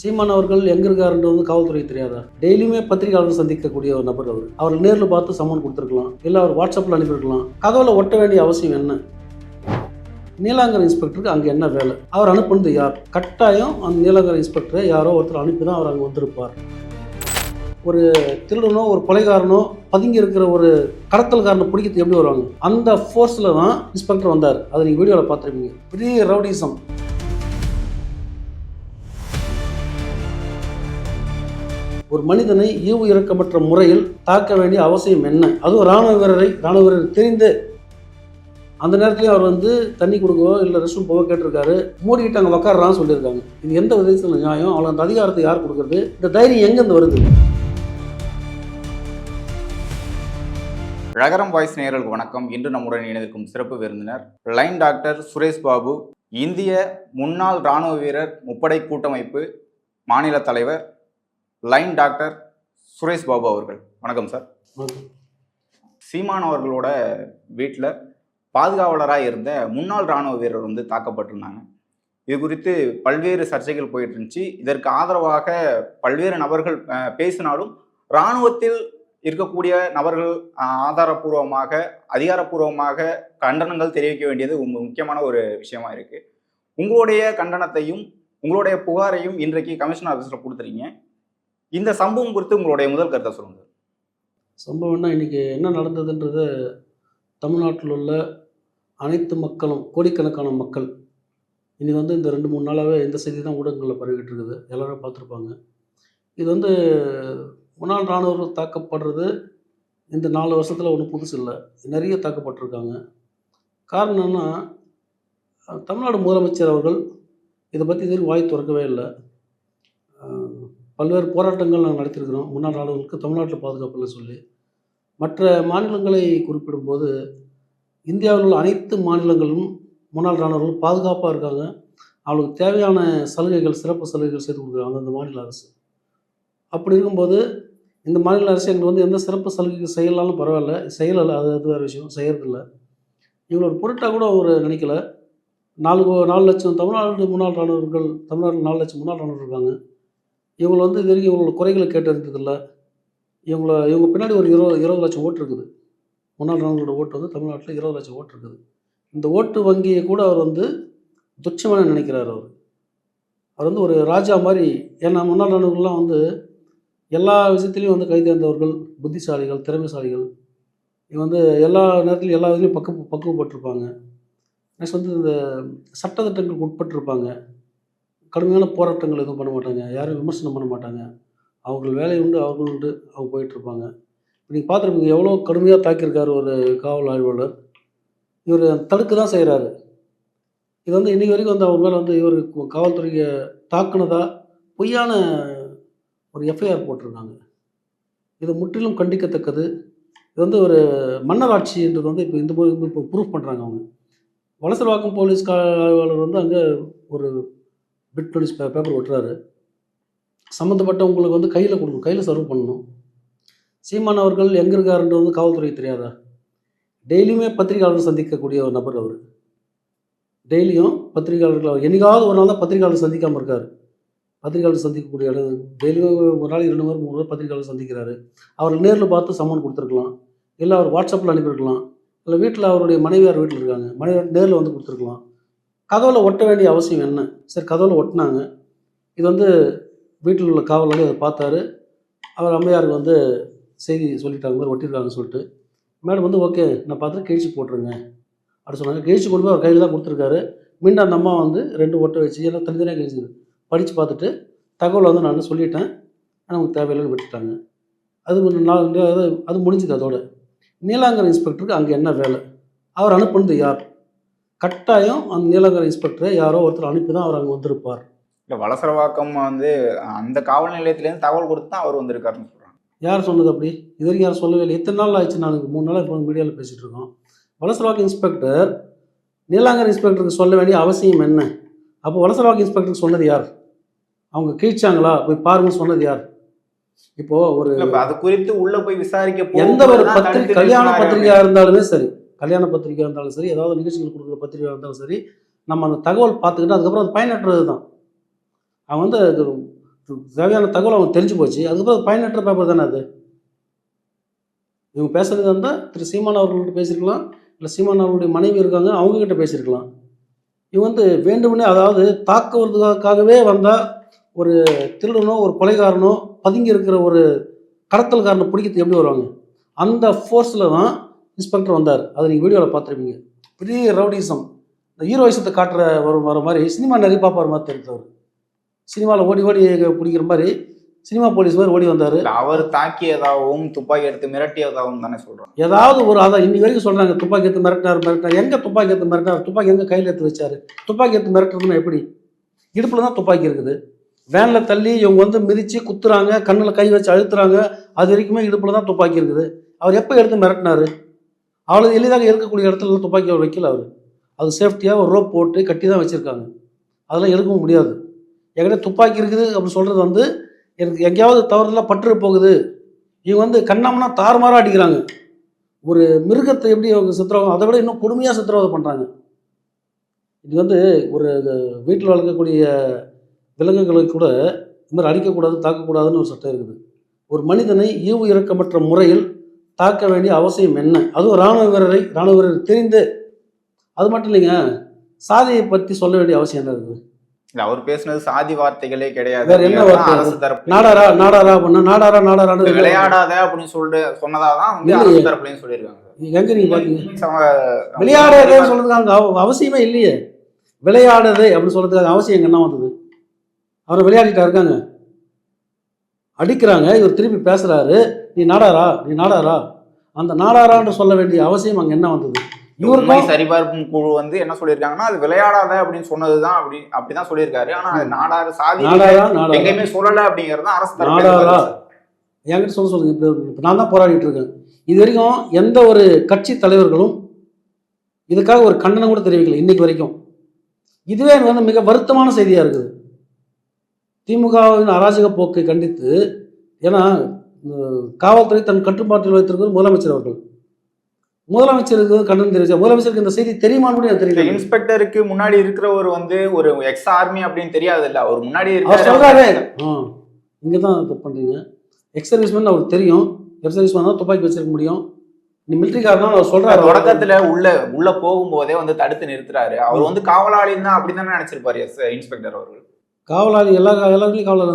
சீமான் அவர்கள் எங்க இருக்காருன்றது வந்து காவல்துறை தெரியாதா? டெய்லியுமே பத்திரிகையாளர்கள் சந்திக்கக்கூடிய ஒரு நபர் அவர். அவர் நேரில் பார்த்து சம்மன் கொடுத்துருக்கலாம். இல்லை அவர் வாட்ஸ்அப்பில் அனுப்பியிருக்கலாம். கதவுல ஒட்ட வேண்டிய அவசியம் என்ன? நீலாங்கர் இன்ஸ்பெக்டருக்கு அங்கே என்ன வேலை? அவர் அனுப்புனது யார்? கட்டாயம் அந்த நீலாங்கர் இன்ஸ்பெக்டரை யாரோ ஒருத்தர் அனுப்பி தான் அவர் அங்கே வந்திருப்பார். ஒரு திருடனோ ஒரு கொலைகாரனோ பதுங்கி இருக்கிற ஒரு கடத்தல்காரனை பிடிக்கிறது எப்படி வருவாங்க? அந்த ஃபோர்ஸில் தான் இன்ஸ்பெக்டர் வந்தார். அதை நீங்கள் வீடியோவில் பார்த்துருப்பீங்க. பெரிய ரவுடிசம். ஒரு மனிதனை ஈவு இறக்கமற்ற முறையில் தாக்க வேண்டிய அவசியம் என்ன? அதுவும் ராணுவ வீரரை ராணுவ வீரர் தெரிந்து அந்த நேரத்துலேயும் அவர் வந்து தண்ணி கொடுக்கவோ இல்லை ரெஸ்ட் ரூம் போக கேட்டிருக்காரு. மூடிக்கிட்டு அங்கே உக்காடுறான்னு சொல்லியிருக்காங்க. இது எந்த விதத்தில் நியாயம்? அவளை அந்த அதிகாரத்தை யார் கொடுக்குறது? இந்த தைரியம் எங்கேருந்து வருது? ரகரம் வாய்ஸ் நேயர்களுக்கு வணக்கம். இன்று நம்முடன் இணைந்திருக்கும் சிறப்பு விருந்தினர் லைன் டாக்டர் சுரேஷ் பாபு இந்திய முன்னாள் இராணுவ வீரர் முப்படை கூட்டமைப்பு மாநில தலைவர் லைன் டாக்டர் சுரேஷ் பாபு அவர்கள். வணக்கம் சார். சீமான் அவர்களோட வீட்டில் பாதுகாவலராக இருந்த முன்னாள் இராணுவ வீரர் வந்து தாக்கப்பட்டிருந்தாங்க. இது குறித்து பல்வேறு சர்ச்சைகள் போயிட்டு இருந்துச்சு இதற்கு ஆதரவாக பல்வேறு நபர்கள் பேசினாலும் இராணுவத்தில் இருக்கக்கூடிய நபர்கள் அஹ், ஆதாரப்பூர்வமாக அதிகாரப்பூர்வமாக கண்டனங்கள் தெரிவிக்க வேண்டியது முக்கியமான ஒரு விஷயமா இருக்கு. உங்களுடைய கண்டனத்தையும் உங்களுடைய புகாரையும் இன்றைக்கு கமிஷன் ஆஃபீஸில் கொடுத்துறீங்க இந்த சம்பவம் குறித்து உங்களுடைய முதல் கருத்தை சொல்லுங்க. சம்பவம்னா இன்னைக்கு என்ன நடந்ததுன்றது தமிழ்நாட்டில் உள்ள அனைத்து மக்களும் கோடிக்கணக்கான மக்கள் இன்னைக்கு வந்து இந்த ரெண்டு மூணு நாளாகவே இந்த செய்தி தான் ஊடகங்களில் பரவிக்கிட்டு இருக்குது. எல்லாரும் பார்த்துருப்பாங்க. இது வந்து முன்னாள் இராணுவர் தாக்கப்படுறது இந்த நாலு வருஷத்தில் ஒன்றும் புதுசு இல்லை. நிறைய தாக்கப்பட்டிருக்காங்க. காரணம் என்னென்னா தமிழ்நாடு முதலமைச்சர் அவர்கள் இதை பற்றி இதுவரைக்கும் வாய் திறக்கவே இல்லை. பல்வேறு போராட்டங்கள் நாங்கள் நடத்தியிருக்கிறோம். முன்னாள் இராணுவர்களுக்கு தமிழ்நாட்டில் பாதுகாப்புன்னு சொல்லி. மற்ற மாநிலங்களை குறிப்பிடும்போது இந்தியாவில் உள்ள அனைத்து மாநிலங்களும் முன்னாள் இராணுவர்கள் பாதுகாப்பாக இருக்காங்க. அவங்களுக்கு தேவையான சலுகைகள் சிறப்பு சலுகைகள் செய்து கொடுக்குறாங்க அந்த மாநில அரசு. அப்படி இருக்கும்போது இந்த மாநில அரசு எங்களுக்கு வந்து எந்த சிறப்பு சலுகைகள் செய்யலாம்னு பரவாயில்ல. செய்யலை அது அது வேறு விஷயம். செய்யறதில்ல. இவங்களோட பொருட்டாக கூட அவர் நினைக்கல. நாலு நாலு லட்சம் தமிழ்நாடு முன்னாள் இராணுவர்கள் தமிழ்நாட்டில் நாலு லட்சம் முன்னாள் இராணுவர்கள் இருக்காங்க. இவங்களை வந்து இது வரைக்கும் இவங்களோட குறைகளை கேட்டறிந்ததில்ல. இவங்கள இவங்க பின்னாடி ஒரு இருபது இருபது லட்சம் ஓட்டு இருக்குது. முன்னாள் ராணுவங்களோட ஓட்டு வந்து தமிழ்நாட்டில் இருபது லட்சம் ஓட்டு இருக்குது. இந்த ஓட்டு வங்கியை கூட அவர் வந்து துச்சமான நினைக்கிறார் அவர். அவர் வந்து ஒரு ராஜா மாதிரி ஏன்னா முன்னாள் ராணுவங்கள்லாம் வந்து எல்லா விஷயத்துலையும் வந்து கைதேர்ந்தவர்கள் புத்திசாலிகள் திறமைசாலிகள். இவங்க வந்து எல்லா நேரத்துலையும் எல்லா இதுலேயும் பக்கு பக்குவப்பட்டிருப்பாங்க. நெக்ஸ்ட் வந்து இந்த சட்டத்திட்டங்களுக்கு உட்பட்டிருப்பாங்க. கடுமையான போராட்டங்கள் எதுவும் பண்ண மாட்டாங்க. யாரும் விமர்சனம் பண்ண மாட்டாங்க. அவர்கள் வேலை உண்டு அவர்கள் உண்டு அவங்க போயிட்டுருப்பாங்க. நீங்கள் பார்த்துருப்பீங்க எவ்வளோ கடுமையாக தாக்கியிருக்காரு ஒரு காவல் ஆய்வாளர். இவர் தடுக்க தான் செய்கிறாரு இது வந்து இன்றைக்கி வரைக்கும் வந்து அவர் மேலே வந்து இவர் காவல்துறையை தாக்குனதா பொய்யான ஒரு எஃப்ஐஆர் போட்டிருக்காங்க. இது முற்றிலும் கண்டிக்கத்தக்கது. இது வந்து ஒரு மன்னராட்சின்றது வந்து இப்போ இந்த மாதிரி இப்போ ப்ரூஃப் பண்ணுறாங்க அவங்க. வலசரவாக்கம் போலீஸ் கா ஆய்வாளர் வந்து அங்கே ஒரு பிட் நோட்டீஸ் பே பேப்பர் ஒட்டுறாரு. சம்மந்தப்பட்டவங்களுக்கு வந்து கையில் கொடுக்கணும் கையில் சர்வ் பண்ணணும். சீமான் அவர்கள் எங்கே இருக்காருன்றது வந்து காவல்துறை தெரியாதா? டெய்லியுமே பத்திரிகையாளர்கள் சந்திக்கக்கூடிய ஒரு நபர் அவர். டெய்லியும் பத்திரிகையாளர்கள் அவர் என்னைக்காவது ஒரு நாள் தான் பத்திரிகையாளர் சந்திக்காமல் இருக்கார். பத்திரிகையாளர் சந்திக்கக்கூடிய இடம் டெய்லியும் ஒரு நாள் ரெண்டு முறை மூணு முறை பத்திரிகையாளர் சந்திக்கிறாரு. அவர் நேரில் பார்த்து சம்மன் கொடுத்துருக்கலாம். இல்லை அவர் வாட்ஸ்அப்பில் அனுப்பியிருக்கலாம். இல்லை வீட்டில் அவருடைய மனைவியார் வீட்டில் இருக்காங்க. மனைவியார் நேரில் வந்து கொடுத்துருக்கலாம். கதவில் ஒட்ட வேண்டிய அவசியம் என்ன? சரி கதவில் ஒட்டினாங்க. இது வந்து வீட்டில் உள்ள காவலாளி அதை பார்த்தாரு. அவர் அம்மையாருக்கு வந்து செய்தி சொல்லிட்டாங்க மாதிரி ஒட்டியிருக்காங்கன்னு சொல்லிட்டு. மேடம் வந்து ஓகே நான் பார்த்துட்டு கிழிச்சு போட்டுருங்க. அப்படி சொன்னாங்க. கிழிச்சு கொண்டு போய் அவர் கையில் தான் கொடுத்துருக்காரு. மீண்டும் அந்த அம்மா வந்து ரெண்டு ஒட்டை வச்சு எல்லாம் தனித்தனியாக கிழிச்சு படித்து பார்த்துட்டு தகவலை வந்து நான் சொல்லிட்டேன். நமக்கு தேவையில்லைன்னு விட்டுட்டாங்க. அது ஒரு நாள் அது அது முடிஞ்சுது அதோட. நீலாங்கர் இன்ஸ்பெக்டருக்கு அங்கே என்ன வேலை? அவர் அனுப்புனது யார்? கட்டாயம் அந்த நீலாங்கர் இன்ஸ்பெக்டரை யாரோ ஒருத்தர் அனுப்பி தான் அவர் அங்கே வந்திருப்பார். இல்லை வலசரவாக்கம் வந்து அந்த காவல் நிலையத்திலேருந்து தகவல் கொடுத்து தான் அவர் வந்திருக்காருன்னு சொல்றாங்க. யார் சொன்னது அப்படி? இது வரைக்கும் யாரும் சொல்லவே இல்லை. எத்தனை நாள் ஆயிடுச்சு நாங்கள் மூணு நாளாக இப்போ மீடியாவில் பேசிகிட்டு இருக்கோம். வலசரவாக்கு இன்ஸ்பெக்டர் நீலாங்கர் இன்ஸ்பெக்டருக்கு சொல்ல வேண்டிய அவசியம் என்ன? அப்போ வலசரவாக்கு இன்ஸ்பெக்டருக்கு சொன்னது யார்? அவங்க கீழ்ச்சாங்களா? போய் பாருங்கன்னு சொன்னது யார்? இப்போ ஒரு அது குறித்து உள்ள போய் விசாரிக்க எந்த ஒரு பத்திரிகை கல்யாண நிற்கிறாரு பத்திரிகையாக இருந்தாலுமே சரி கல்யாண பத்திரிக்கையாக இருந்தாலும் சரி ஏதாவது நிகழ்ச்சிகள் கொடுக்குற பத்திரிக்கையாக இருந்தாலும் சரி நம்ம அந்த தகவல் பார்த்துக்கிட்டு அதுக்கப்புறம் அது பயனற்றது தான் அவன் வந்து தேவையான தகவல் அவன் தெரிஞ்சு போச்சு. அதுக்கப்புறம் அது பயனற்ற பேப்பர் தானே அது. இவங்க பேசுறது இருந்தால் திரு சீமான் அவர்கள்ட்ட பேசியிருக்கலாம் இல்லை சீமான் அவர்களுடைய மனைவி இருக்காங்க அவங்கக்கிட்ட பேசியிருக்கலாம் இவன் வந்து வேண்டுமெனே அதாவது தாக்குவதற்காகவே வந்தால் ஒரு திருடனோ ஒரு கொலைகாரனோ பதுங்கி இருக்கிற ஒரு கடத்தல்காரனை பிடிக்கிறது எப்படி வருவாங்க? அந்த ஃபோர்ஸில் தான் இன்ஸ்பெக்டர் வந்தார். அதை நீங்கள் வீடியோவில் பார்த்துருப்பீங்க. பெரிய ரவுடிசம். இந்த ஹீரோயிசத்தை காட்டுற வர வர மாதிரி சினிமா நிறைய பார்ப்பார் மாதிரி தெரிஞ்சவர். சினிமாவில் ஓடி ஓடி பிடிக்கிற மாதிரி சினிமா போலீஸ் மாதிரி ஓடி வந்தார். அவர் தாக்கியதாகவும் துப்பாக்கி எடுத்து மிரட்டியதாகவும் தானே சொல்றாங்க. ஏதாவது ஒரு அதான் இன்னி வரைக்கும் சொல்கிறாங்க துப்பாக்கி எடுத்து மிரட்டினார் மிரட்டினார். எங்கே துப்பாக்கி எடுத்து மிரட்டினார்? துப்பாக்கி எங்கே கையில் எடுத்து வச்சாரு? துப்பாக்கி எடுத்து மிரட்டுறதுன்னா எப்படி? இடுப்பில் தான் துப்பாக்கி இருக்குது. வேனில் தள்ளி இவங்க வந்து மிதித்து குத்துறாங்க கண்ணில் கை வச்சு அழுத்துறாங்க. அது வரைக்குமே இடுப்பில் தான் துப்பாக்கி இருக்குது. அவர் எப்போ எடுத்து மிரட்டினாரு? அவ்வளோ எளிதாக இருக்கக்கூடிய இடத்துல துப்பாக்கி அவர் வைக்கல அவர். அது சேஃப்டியாக ஒரு ரோப் போட்டு கட்டி தான் வச்சுருக்காங்க. அதெல்லாம் எடுக்கவும் முடியாது. என்கிட்ட துப்பாக்கி இருக்குது அப்படின்னு சொல்கிறது வந்து எனக்கு எங்கேயாவது தவறுதலாக பற்று போகுது. இவங்க வந்து கண்ணாமனா தாறுமாறாக அடிக்கிறாங்க. ஒரு மிருகத்தை எப்படி அவங்க சித்திரவதை அதை விட இன்னும் கொடுமையாக சித்திரவதை பண்ணுறாங்க இது வந்து ஒரு வீட்டில் வளர்க்கக்கூடிய விலங்குகளுக்கு கூட இந்த மாதிரி அடிக்கக்கூடாது தாக்கக்கூடாதுன்னு ஒரு சட்டம் இருக்குது. ஒரு மனிதனை ஈவு இறக்கமற்ற முறையில் தாக்க வேண்டிய அவசியம் என்ன? அதுவும் இராணுவ வீரரை இராணுவ வீரர் தெரிந்து அது மட்டும் இல்லைங்க சாதியை பற்றி சொல்ல வேண்டிய அவசியம் என்ன இருக்குது? இல்ல அவர் பேசுனது சாதி வார்த்தைகளே கிடையாது. வேற என்ன? அரசு தரப்பு நாடாரா நாடாரா பண்ண நாடாரா நாடாரான்னு விளையாடாத அப்படின்னு சொல்லிட்டு சொன்னதாதான் வந்து. அரசு தரப்புலயும் சொல்லியிருக்காங்க. எங்க நீங்க பாத்தீங்க? சம- விளையாடாதேன்னு சொல்றதுக்கு அங்க அவ- அவசியமே இல்லையே. விளையாடாதே அப்படின்னு சொல்றதுக்கு அவசியம் எங்க என்ன வந்தது? அவரை விளையாடிட்டா இருக்காங்க. அடிக்கிறாங்க இவர் திருப்பி பேசுறாரு. நீ நாடாரா? நீ நாடாரா? அந்த நாடாரான்னு சொல்ல வேண்டிய அவசியம் அங்க என்ன வந்தது? உண்மை சரிபார்க்கும் குழு வந்து என்ன சொல்லியிருக்காங்கன்னா அது விளையாடாத அப்படின்னு சொன்னதுதான் அப்படி அப்படிதான் சொல்லியிருக்காரு. ஆனா அது நாடாரு சாதி எங்கேயுமே சொல்லல அப்படிங்கறது அரசு நாடாரா? என்கிட்ட சொல்ல சொல்லுங்க. இப்போ நான் தான் போராடிட்டு இருக்கேன். இது வரைக்கும் எந்த ஒரு கட்சி தலைவர்களும் இதுக்காக ஒரு கண்டனம் கூட தெரிவிக்கல இன்னைக்கு வரைக்கும். இதுவே எனக்கு வந்து மிக வருத்தமான செய்தியாக இருக்குது. திமுகவின் அராஜக போக்கை கண்டித்து ஏன்னா காவல்துறை தன் கட்டுப்பாட்டில் வைத்திருக்கிறது முதலமைச்சர் அவர்கள். முதலமைச்சருக்கு கண்டனம் தெரிவிச்சா முதலமைச்சருக்கு இந்த செய்தி தெரியுமான்னு கூட தெரியல. இன்ஸ்பெக்டருக்கு முன்னாடி இருக்கிறவர் வந்து ஒரு எக்ஸ் ஆர்மி அப்படின்னு தெரியாது இல்ல அவர் முன்னாடி அவர் சொல்றாரு. இங்கே தான் தப்பு பண்ணுறீங்க எக்ஸ் சர்வீஸ்மேன் அவருக்கு தெரியும். எக்ஸ் சர்வீஸ்மேன் தான் துப்பாக்கி வச்சிருக்க முடியும். நீ மிலிட்ரிக்காரனா அவர் சொல்றாரு. தொடக்கத்துல உள்ள உள்ள போகும்போதே வந்து தடுத்து நிறுத்துறாரு. அவர் வந்து காவலாளின்னு தான் அப்படிதானே நினைச்சிருப்பாரு எஸ் இன்ஸ்பெக்டர் அவர்கள். காவலாளி எல்லா எல்லாருமே காவலாளி.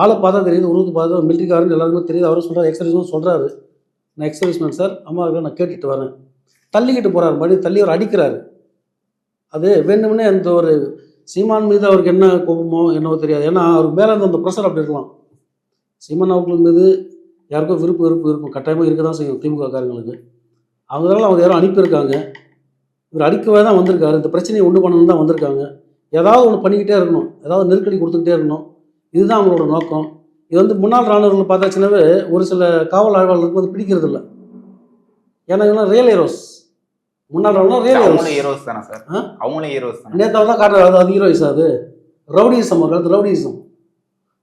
ஆளை பார்த்தா தெரியுது உருவத்து பார்த்தா மிலிட்ரிக்காரன் எல்லாருக்குமே தெரியுது. அவரும் சொல்கிறார் எக்ஸ் சொல்கிறாரு நான் எக்ஸர்வீஸ்மேன் சார் அம்மா நான் கேட்டுட்டு வரேன். தள்ளிக்கிட்டு போகிறார் மறுபடியும் தள்ளி அவர் அடிக்கிறாரு. அது வேண்டும்னே அந்த ஒரு சீமான் மீது அவருக்கு என்ன கோபமோ என்னவோ தெரியாது. ஏன்னா அவருக்கு மேலே இருந்த அந்த ப்ரெஷர் அப்படி இருக்கலாம். சீமான் அவர்கள் மீது யாருக்கும் விருப்பம் விருப்பம் இருக்கும் கட்டாயமாக இருக்க தான் செய்யும் திமுக காரங்களுக்கு. அவங்களால அவங்க யாரும் அனுப்பியிருக்காங்க. இவர் அடிக்கவே தான் வந்திருக்காரு. இந்த பிரச்சனையை உண்டு பண்ணணும் தான் வந்திருக்காங்க. ஏதாவது ஒன்று பண்ணிக்கிட்டே இருக்கணும். ஏதாவது நெருக்கடி கொடுத்துக்கிட்டே இருக்கணும். இதுதான் அவங்களோட நோக்கம். இது வந்து முன்னாள் இராணுவர்கள் பார்த்தாச்சுனாவே ஒரு சில காவல் ஆய்வாளர்களுக்கு வந்து பிடிக்கிறது இல்லை ஏன்னா ரியல் ஹீரோஸ் முன்னாள் ராணுவம் ரியல் ஹீரோஸ் ஹீரோஸ் தானே சார்? ஆ? அவங்களும் ஹீரோஸ் தானே? நேற்று தான் காட்டுறாரு. அது அது ஹீரோயிஸ் அது. ரவுடிசம் ஒரு காலத்து ரவுடிசம்.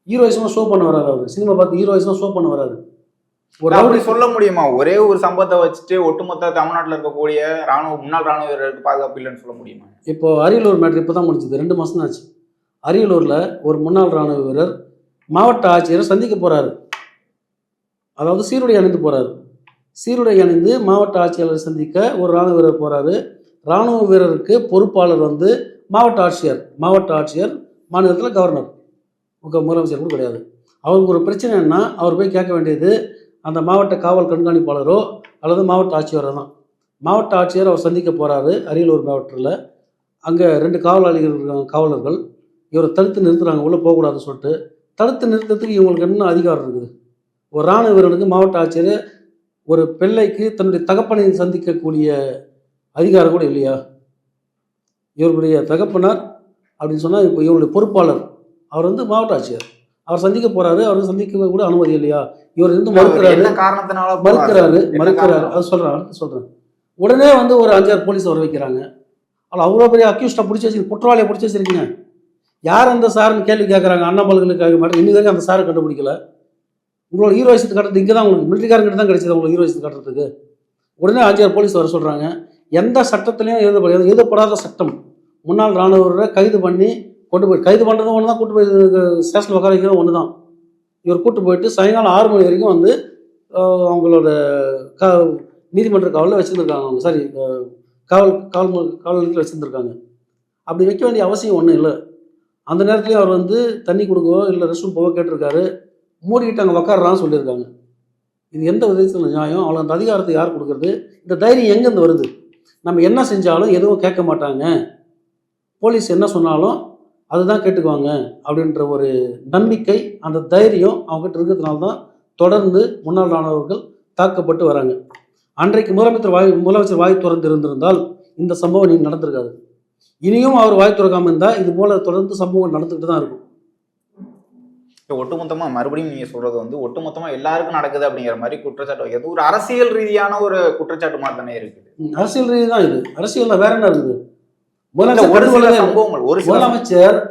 ஹீரோயிசமாக ஷோ பண்ண வராது அவர். சினிமா பார்த்து ஹீரோயிசமாக ஷோ பண்ண வராது ஒரு அப்படி சொல்ல முடியுமா? ஒரே ஒரு சம்பவத்தை வச்சுட்டு ஒட்டுமொத்த தமிழ்நாட்டுல இருக்கக்கூடிய ராணுவ முன்னாள் ராணுவ வீரருக்கு பாதுகாப்பு இல்லைன்னு சொல்ல முடியுமா? இப்போ அரியலூர் மேட்ரு இப்போ தான் முடிஞ்சது. ரெண்டு மாதம் ஆச்சு. அரியலூரில் ஒரு முன்னாள் ராணுவ வீரர் மாவட்ட ஆட்சியரை சந்திக்க போகிறாரு அதாவது சீருடை அணிந்து போகிறாரு சீருடை அணிந்து மாவட்ட ஆட்சியாளரை சந்திக்க ஒரு ராணுவ வீரர் போகிறாரு ராணுவ வீரருக்கு பொறுப்பாளர் வந்து மாவட்ட ஆட்சியர். மாவட்ட ஆட்சியர் மாநிலத்தில் கவர்னர் முதலமைச்சர் கூட கிடையாது. அவருக்கு ஒரு பிரச்சனைன்னா அவர் போய் கேட்க வேண்டியது அந்த மாவட்ட காவல் கண்காணிப்பாளரோ அல்லது மாவட்ட ஆட்சியரோ தான். மாவட்ட ஆட்சியர் அவர் சந்திக்க போகிறாரு அரியலூர் மாவட்டத்தில். அங்கே ரெண்டு காவலாளிகள் காவலர்கள். இவரை தடுத்து நிறுத்துறாங்க உள்ளே போகக்கூடாதுன்னு சொல்லிட்டு. தடுத்து நிறுத்தத்துக்கு இவங்களுக்கு என்ன அதிகாரம் இருக்குது? ஒரு இராணுவ வீரனுக்கு மாவட்ட ஆட்சியர் ஒரு பிள்ளைக்கு தன்னுடைய தகப்பனை சந்திக்கக்கூடிய அதிகாரம் கூட இல்லையா? இவருடைய தகப்பனார் அப்படின்னு சொன்னால் இப்போ இவருடைய பொறுப்பாளர். அவர் வந்து மாவட்ட ஆட்சியர். அவர் சந்திக்க போகிறாரு அவர் சந்திக்க கூட அனுமதி இல்லையா? இவர் இருந்து மறுக்கிறாரு. என்ன காரணத்தினால? மறுக்கிறாரு மறுக்கிறாரு? அது சொல்கிறேன் அடுத்து சொல்கிறேன் உடனே வந்து ஒரு அஞ்சாறு போலீஸ் வர வைக்கிறாங்க. ஆனால் அவ்வளோ பெரிய அக்யூஸ்டை பிடிச்சி வச்சிருக்கீங்க குற்றவாளியை பிடிச்சி வச்சிருக்கீங்க. யார் அந்த சார்னு கேள்வி கேட்குறாங்க அண்ணாமல்களுக்காக மாட்டேன் இன்னி வரைக்கும் அந்த சாரை கண்டுபிடிக்கல. உங்களோட ஹீரோயிசத்து கட்டுறது இங்கே தான் உங்களுக்கு மிலிட்டரிக்காரங்கிட்ட தான் கிடைச்சது உங்களுக்கு ஹீரோயிசத்து கட்டுறதுக்கு. உடனே அஞ்சாறு போலீஸ் வர சொல்கிறாங்க எந்த சட்டத்திலையும் எழுதப்படாத எழுதப்படாத சட்டம். முன்னாள் இராணுவரை கைது பண்ணி கொண்டு போய் கைது பண்ணுறதும் ஒன்று தான் கூட்டு போய் ஸ்டேஷனில் உட்கார வைக்கிறதும் ஒன்று தான் இவர் கூட்டு போயிட்டு சாயங்காலம் ஆறு மணி வரைக்கும் வந்து அவங்களோட க நீதிமன்ற காவலில் வச்சுருந்துருக்காங்க அவங்க. சாரி காவல் காவல் மு- காவல் நிலையத்தில் வச்சுருந்துருக்காங்க. அப்படி வைக்க வேண்டிய அவசியம் ஒன்றும் இல்லை. அந்த நேரத்துலேயும் அவர் வந்து தண்ணி கொடுக்கவோ இல்லை ரெஸ்ட் ரூம் போக கேட்டிருக்காரு. மூடிக்கிட்டு அங்கே உக்காடுறான்னு சொல்லியிருக்காங்க. இது எந்த விதத்தில் நியாயம்? அவ்வளோ அந்த அதிகாரத்தை யார் கொடுக்குறது? இந்த தைரியம் எங்கேருந்து வருது? நம்ம என்ன செஞ்சாலும் எதுவும் கேட்க மாட்டாங்க. போலீஸ் என்ன சொன்னாலும் அதுதான் கேட்டுக்குவாங்க அப்படின்ற ஒரு நம்பிக்கை அந்த தைரியம் அவங்ககிட்ட இருக்கிறதுனால தான் தொடர்ந்து முன்னாள் ராணுவர்கள் தாக்கப்பட்டு வராங்க. அன்றைக்கு முதலமைச்சர் வாய் முதலமைச்சர் வாய் திறந்து இருந்திருந்தால் இந்த சம்பவம் நீ நடந்திருக்காது. இனியும் அவர் வாய் திறக்காம இருந்தால் இது போல தொடர்ந்து சம்பவம் நடந்துக்கிட்டு தான் இருக்கும். இப்போ ஒட்டுமொத்தமா மறுபடியும் நீங்க சொல்றது வந்து ஒட்டுமொத்தமா எல்லாருக்கும் நடக்குது அப்படிங்கிற மாதிரி குற்றச்சாட்டு வைக்கிறது. ஒரு அரசியல் ரீதியான ஒரு குற்றச்சாட்டு மாதிரி தானே இருக்குது. அரசியல் ரீதி தான் இது. அரசியல்ல வேற என்ன இருக்குது? முதலமைச்சர் இல்லை.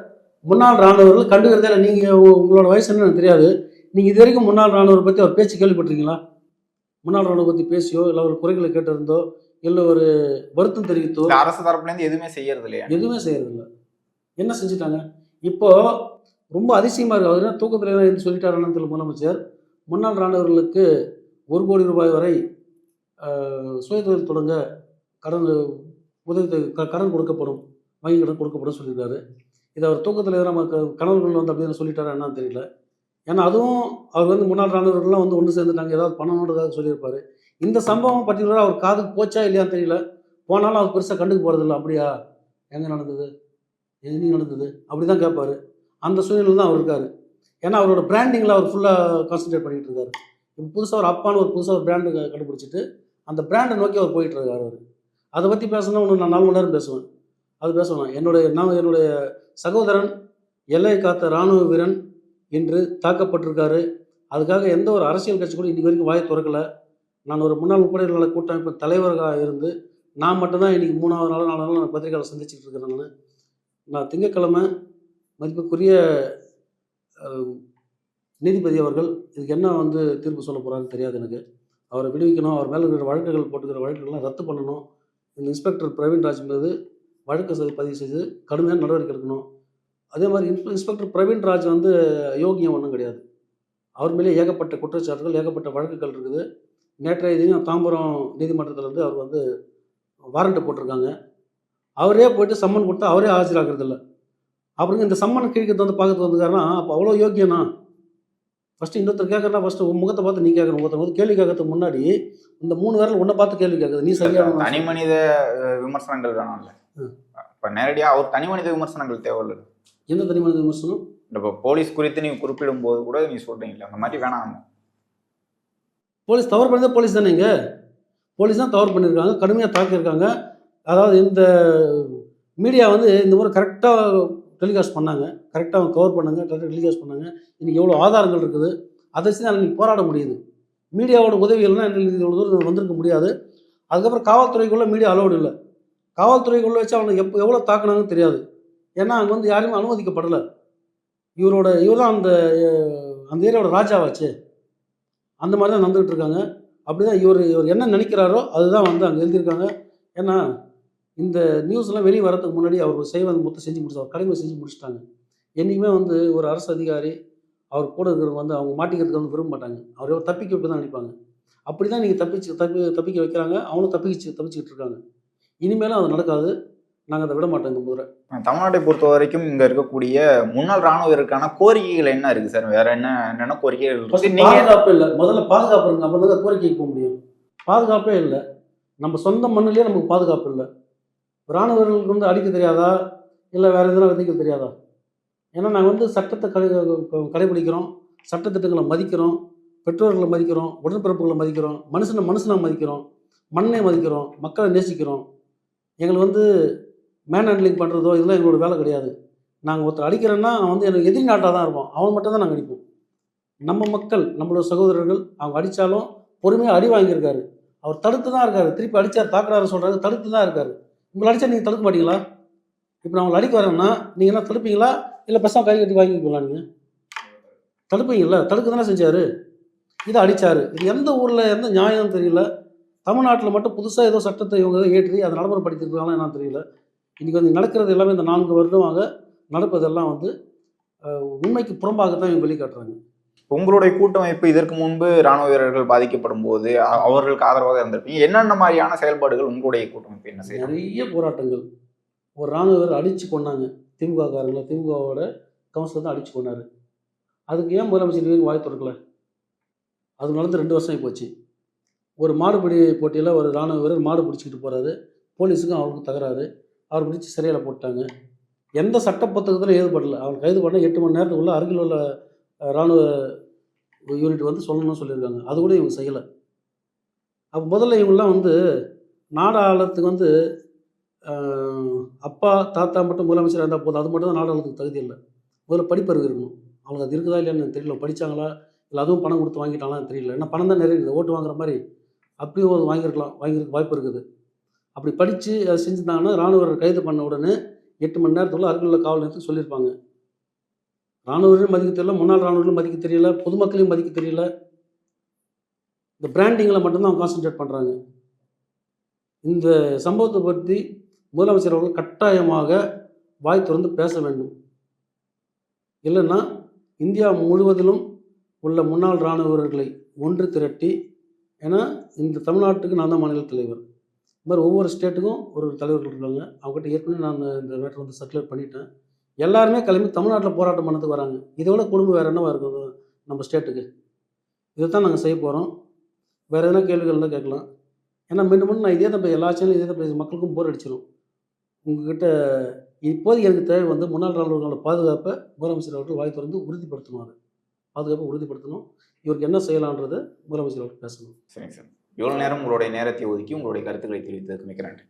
முன்னாள் ராணுவர்கள் கண்டுக்கிறதே இல்லை. நீங்க உங்களோட வயசு என்னன்னு எனக்கு தெரியாது. நீங்க இது வரைக்கும் முன்னாள் ராணுவர் பத்தி அவர் பேச்சு கேள்விப்பட்டிருக்கீங்களா? முன்னாள் ராணுவ பத்தி பேசியோ இல்லை ஒரு குறைகளை கேட்டிருந்தோ இல்லை ஒரு வருத்தம் தெரிவித்தோ? இல்ல, அரசு தரப்புல இருந்து எதுவுமே செய்யறது இல்லையா? எதுவுமே செய்யறதில்ல என்ன செஞ்சுட்டாங்க? இப்போ ரொம்ப அதிசயமா இருக்கு. அவர் தூக்கத்தில் என்ன சொல்லிட்டாருன்னு தெரியல முதலமைச்சர். முன்னாள் ராணுவர்களுக்கு ஒரு கோடி ரூபாய் வரை சுயதொழில் தொடங்க கடன் உதவி க- கடன் கொடுக்கப்படும் வங்கி கடன் கொடுக்கப்படும் சொல்லியிருக்காரு. இதை அவர் தூக்கத்தில் எதனா நமக்கு கனவுகள் வந்து அப்படின்னு சொல்லிட்டாரா என்னன்னு தெரியல. ஏன்னா அதுவும் அவர் வந்து முன்னாள் ராணுவர்கள்லாம் வந்து ஒன்று சேர்ந்துட்டாங்க ஏதாவது பண்ணணுன்றதாக சொல்லியிருப்பார். இந்த சம்பவம் பர்டிகுலராக அவர் காதுக்கு போச்சா இல்லையான்னு தெரியல. போனாலும் அவர் பெருசாக கண்டுக்கு போகிறதில்ல அப்படியா? எங்கே நடந்தது? எங்கே நடந்தது? அப்படி தான் கேட்பார். அந்த சூழ்நிலை தான் அவர் இருக்கார். ஏன்னா அவரோட பிராண்டிங்கில் அவர் ஃபுல்லாக கான்சென்ட்ரேட் பண்ணிகிட்டு இருக்காரு. இப்போ புதுசாக ஒரு அப்பான்னு ஒரு புதுசாக ஒரு பிராண்டு கண்டுபிடிச்சிட்டு அந்த பிராண்டை நோக்கி அவர் போயிட்டு இருக்காரு அவர். அதை பற்றி பேசணும்னா ஒன்று நான் நாலு மணி நேரம் பேசுவேன். அது பேசணும் என்னுடைய நான் என்னுடைய சகோதரன் எல்லை காத்த இராணுவ வீரன் இன்று தாக்கப்பட்டிருக்காரு. அதுக்காக எந்த ஒரு அரசியல் கட்சி கூட இன்றைக்கு வரைக்கும் வாயை திறக்கல. நான் ஒரு முன்னாள் முப்படைகள் கூட்டமைப்பு தலைவராக இருந்து நான் மட்டும்தான் இன்றைக்கி மூணாவது நாள் நாலு நாள் நான் பத்திரிகையாளர் சந்திச்சுட்டு இருக்கிறேன் நான். நான் திங்கட்கிழமை மதிப்புக்குரிய நீதிபதி அவர்கள் இதுக்கு என்ன வந்து தீர்ப்பு சொல்ல போகிறாருன்னு தெரியாது எனக்கு. அவரை விடுவிக்கணும் அவர் மேலே இருக்கிற வழக்குகள் போட்டுக்கிற வழக்குகள்லாம் ரத்து பண்ணணும் இந்த இன்ஸ்பெக்டர் பிரவீன்ராஜ் மீது வழக்கு பதிவு செய்து கடுமையான நடவடிக்கை எடுக்கணும். அதே மாதிரி இன்ஸ்பெ இன்ஸ்பெக்டர் பிரவீன்ராஜ் வந்து யோகியம் ஒன்றும் கிடையாது. அவர் மேலே ஏகப்பட்ட குற்றச்சாட்டுகள் ஏகப்பட்ட வழக்குகள் இருக்குது. நேற்றைய தினம் தாம்பரம் நீதிமன்றத்தில் வந்து அவர் வந்து வாரண்ட் போட்டிருக்காங்க. அவரே போயிட்டு சம்மன் கொடுத்தா அவரே ஆஜராகிறது இல்லை அப்புறம் இந்த சம்மன் கிழிக்கிறது வந்து பார்க்கறது வந்துக்காரனா அப்போ அவ்வளோ யோக்கியனா? ஃபஸ்ட்டு இன்னொருத்தர் கேட்கறனா ஃபஸ்ட்டு உன் முகத்தை பார்த்து நீ கேட்கணும் ஒருத்தர் வந்து கேள்வி கேட்கறதுக்கு முன்னாடி இந்த மூணு பேரில் உன்னை பார்த்து கேள்வி கேட்குது. நீ சரியான தனி மனித விமர்சனங்கள் வேணும்ல. இப்ப நேரடியா அவர் தனி மனித விமர்சனங்கள் தேவையில்லை. எந்த தனி மனித விமர்சனம் இப்போ போலீஸ் குறித்து நீங்க குறிப்பிடும் போது கூட நீ சொல்றீங்களா அந்த மாதிரி வேணாம். போலீஸ் தவறு பண்ணதே போலீஸ் தானேங்க போலீஸ் தான் தவறு பண்ணியிருக்காங்க கடுமையாக தாக்கியிருக்காங்க. அதாவது இந்த மீடியா வந்து இந்த முறை கரெக்டாக டெலிகாஸ்ட் பண்ணாங்க. கரெக்டாக அவங்க கவர் பண்ணாங்க கரெக்டாக டெலிகாஸ்ட் பண்ணாங்க. இன்றைக்கி எவ்வளோ ஆதாரங்கள் இருக்குது. அதை வச்சு தான் இன்னைக்கு போராட முடியுது. மீடியாவோட உதவி இல்லைன்னா இன்னைக்கு இவ்வளோ தூரம் வந்திருக்க முடியாது. அதுக்கப்புறம் காவல்துறைக்குள்ளே மீடியா அலோடு இல்லை. காவல்துறைக்குள்ளே வச்சு அவனை எப்போ எவ்வளோ தாக்குனாங்கன்னு தெரியாது. ஏன்னா அங்கே வந்து யாருமே அனுமதிக்கப்படலை. இவரோட இவர் தான் அந்த அந்த ஏரியாவோட ராஜாவாச்சு. அந்த மாதிரி தான் நடந்துகிட்டு இருக்காங்க. அப்படி தான் இவர் இவர் என்ன நினைக்கிறாரோ அதுதான் வந்து அங்கே எழுதியிருக்காங்க. ஏன்னா இந்த நியூஸ்லாம் வெளியே வரதுக்கு முன்னாடி அவர் செய்வது மொத்தம் செஞ்சு முடிச்சு அவர் கடமை செஞ்சு முடிச்சிட்டாங்க. என்றைக்குமே வந்து ஒரு அரசு அதிகாரி அவர் கூட இருக்கிறவங்க வந்து அவங்க மாட்டிக்கிறதுக்கு வந்து விரும்ப மாட்டாங்க. அவர் தப்பிக்க வைக்க தான் நினைப்பாங்க. அப்படி தான் நீங்கள் தப்பிச்சு தப்பி தப்பிக்க வைக்கிறாங்க. அவங்களும் தப்பிச்சு தப்பிச்சுக்கிட்டு இருக்காங்க. இனிமேலும் அது நடக்காது. நாங்கள் அதை விட மாட்டோம் இந்த முறை தமிழ்நாட்டை பொறுத்த வரைக்கும் இங்க இருக்கக்கூடிய முன்னாள் ராணுவ வீரருக்கான கோரிக்கைகள் என்ன இருக்கு சார்? வேற என்ன என்னென்ன கோரிக்கைகள் பாதுகாப்பு இல்லை. முதல்ல பாதுகாப்பு இருங்க அப்போ தான் கோரிக்கைக்கு போக முடியும். பாதுகாப்பே இல்லை. நம்ம சொந்த மண்ணிலேயே நமக்கு பாதுகாப்பு இல்லை. ராணுவர்களுக்கு வந்து அடிக்க தெரியாதா? இல்லை வேறு எதுனா விதைக்க தெரியாதா? ஏன்னா நாங்கள் வந்து சட்டத்தை கடை கடைபிடிக்கிறோம். சட்டத்திட்டங்களை மதிக்கிறோம். பெற்றோர்களை மதிக்கிறோம். உடன்பிறப்புகளை மதிக்கிறோம். மனுஷனை மனுஷனை மதிக்கிறோம். மண்ணை மதிக்கிறோம். மக்களை நேசிக்கிறோம். எங்களுக்கு வந்து மேன் ஹேண்ட்லிங் பண்ணுறதோ இதெல்லாம் எங்களோட வேலை கிடையாது. நாங்கள் ஒருத்தர் அடிக்கிறோன்னா அவன் வந்து எனக்கு எதிரி நாட்டாக தான் இருப்போம் அவன் மட்டும் தான் நாங்கள் அடிப்போம். நம்ம மக்கள் நம்மளோட சகோதரர்கள் அவங்க அடித்தாலும் பொறுமையாக அடி வாங்கியிருக்காரு. அவர் தடுத்து தான் இருக்காரு. திருப்பி அடித்தார் தாக்குறாரு சொல்கிறாரு தடுத்து தான் இருக்காரு. உங்களை அடித்தா நீங்கள் தடுக்க மாட்டீங்களா? இப்போ நான் உங்களை அடிக்க வரேன்னா நீங்கள் என்ன தடுப்பீங்களா? இல்லை பெருசாக கை கட்டி வாங்கிக்கலாம் நீங்கள் தடுப்பீங்கல்ல தடுக்க தானே செஞ்சார்? இதை அடித்தார் இது எந்த ஊரில் எந்த நியாயம் தெரியல. தமிழ்நாட்டில் மட்டும் புதுசாக ஏதோ சட்டத்தை இவங்க ஏற்றி அதை நடைமுறைப்படுத்திருக்காங்களா என்னன்னு தெரியல. இன்றைக்கி வந்து நடக்கிறது எல்லாமே இந்த நான்கு வருடமாக நடப்பதெல்லாம் வந்து உண்மைக்கு புறம்பாக தான் இவங்க வெளிக்காட்டுறாங்க. உங்களுடைய கூட்டமைப்பு இதற்கு முன்பு ராணுவ வீரர்கள் பாதிக்கப்படும் போது அவர்களுக்கு ஆதரவாக இருந்திருப்பீங்க. என்னென்ன மாதிரியான செயல்பாடுகள் உங்களுடைய கூட்டமைப்பு என்ன செய்யும் நிறைய போராட்டங்கள். ஒரு ராணுவ வீரர் அடித்து கொண்டாங்க திமுக காரங்களை திமுகவோட கவுன்சிலர் தான் அடித்து கொண்டாரு அதுக்கு ஏன் முதலமைச்சர் இதுவரைக்கும் வாய் திறக்கல? அது நடந்து ரெண்டு வருஷம் போச்சு ஒரு மாடுபிடி போட்டியில் ஒரு ராணுவ வீரர் மாடு பிடிச்சிக்கிட்டு போகிறாரு போலீஸுக்கும் அவருக்கும் தகராறு. அவர் பிடிச்சி சிறையில் போட்டாங்க. எந்த சட்ட புத்தகத்திலும் ஏற்படலை அவர் கைது பண்ண எட்டு மணி நேரத்துக்குள்ளே அருகில் உள்ள இராணுவ ராணுவ யூனிட் வந்து சொல்லணும்னு சொல்லியிருக்காங்க. அது கூட இவங்க செய்யலை. அப்போ முதல்ல இவங்கெல்லாம் வந்து நாடாளத்துக்கு வந்து அப்பா தாத்தா மட்டும் முதலமைச்சராக இருந்தால் போதும். அது மட்டும் தான் நாடாளத்துக்கு தகுதி இல்லை. முதல்ல படிப்பறிவு இருக்கணும். அவங்களுக்கு அது இருக்குதா இல்லையான்னு தெரியல. படிச்சாங்களா இல்லை அதுவும் பணம் கொடுத்து வாங்கிட்டாங்களான்னு தெரியல. ஏன்னா பணம் தான் நிறைய இருக்குது. ஓட்டு வாங்குற மாதிரி அப்படியும் வாங்கியிருக்கலாம். வாங்கியிருக்க வாய்ப்பு இருக்குது. அப்படி படித்து அதை செஞ்சுருந்தாங்கன்னா இராணுவர் கைது பண்ண உடனே எட்டு மணி நேரத்துக்குள்ள அருகில் உள்ள காவல் நிலையத்துக்கு சொல்லியிருப்பாங்க. ராணுவர்களும் மதிக்க தெரியல முன்னாள் ராணுவர்களும் மதிக்க தெரியல பொதுமக்களையும் மதிக்க தெரியல. இந்த பிராண்டிங்கில் மட்டும்தான் அவங்க கான்சென்ட்ரேட் பண்ணுறாங்க இந்த சம்பவத்தை பற்றி முதலமைச்சர் அவர்கள் கட்டாயமாக வாய் திறந்து பேச வேண்டும். இல்லைன்னா இந்தியா முழுவதிலும் உள்ள முன்னாள் இராணுவர்களை ஒன்று திரட்டி ஏன்னா இந்த தமிழ்நாட்டுக்கு நான் தான் மாநில தலைவர். இந்த மாதிரி ஒவ்வொரு ஸ்டேட்டுக்கும் ஒரு ஒரு தலைவர்கள் இருக்காங்க. அவங்ககிட்ட ஏற்கனவே நான் இந்த மேட்டர் வந்து சர்க்குலேட் பண்ணிட்டேன். எல்லாருமே கிளம்பி தமிழ்நாட்டில் போராட்டம் பண்ணதுக்கு வராங்க. இதை விட குடும்பம் வேறு என்னவா இருக்கும் நம்ம ஸ்டேட்டுக்கு? இதை தான் நாங்கள் செய்ய போகிறோம் வேறு எதனா கேள்விகள் இருந்தால் கேட்கலாம். ஏன்னா மீண்டும் மீண்டும் நான் இதே தான் எல்லா சேனலும் இதே தான் பேசி மக்களுக்கும் போர் அடிச்சிடும் உங்ககிட்ட இப்போதைக்கு எனக்கு தேவை வந்து முன்னாள் ராணுவர்களோட பாதுகாப்பை முதலமைச்சர் அவர்கள் வாய் திறந்து உறுதிப்படுத்தணும் பாதுகாப்பை உறுதிப்படுத்தணும். இவருக்கு என்ன செய்யலான்றதை முதலமைச்சர் அவர்கள் பேசணும். சரிங்க சார். இவ்வளோ நேரம் உங்களுடைய நேரத்தை ஒதுக்கி உங்களுடைய கருத்துக்களை தெரிவித்ததுக்கு மிக்க நன்றி.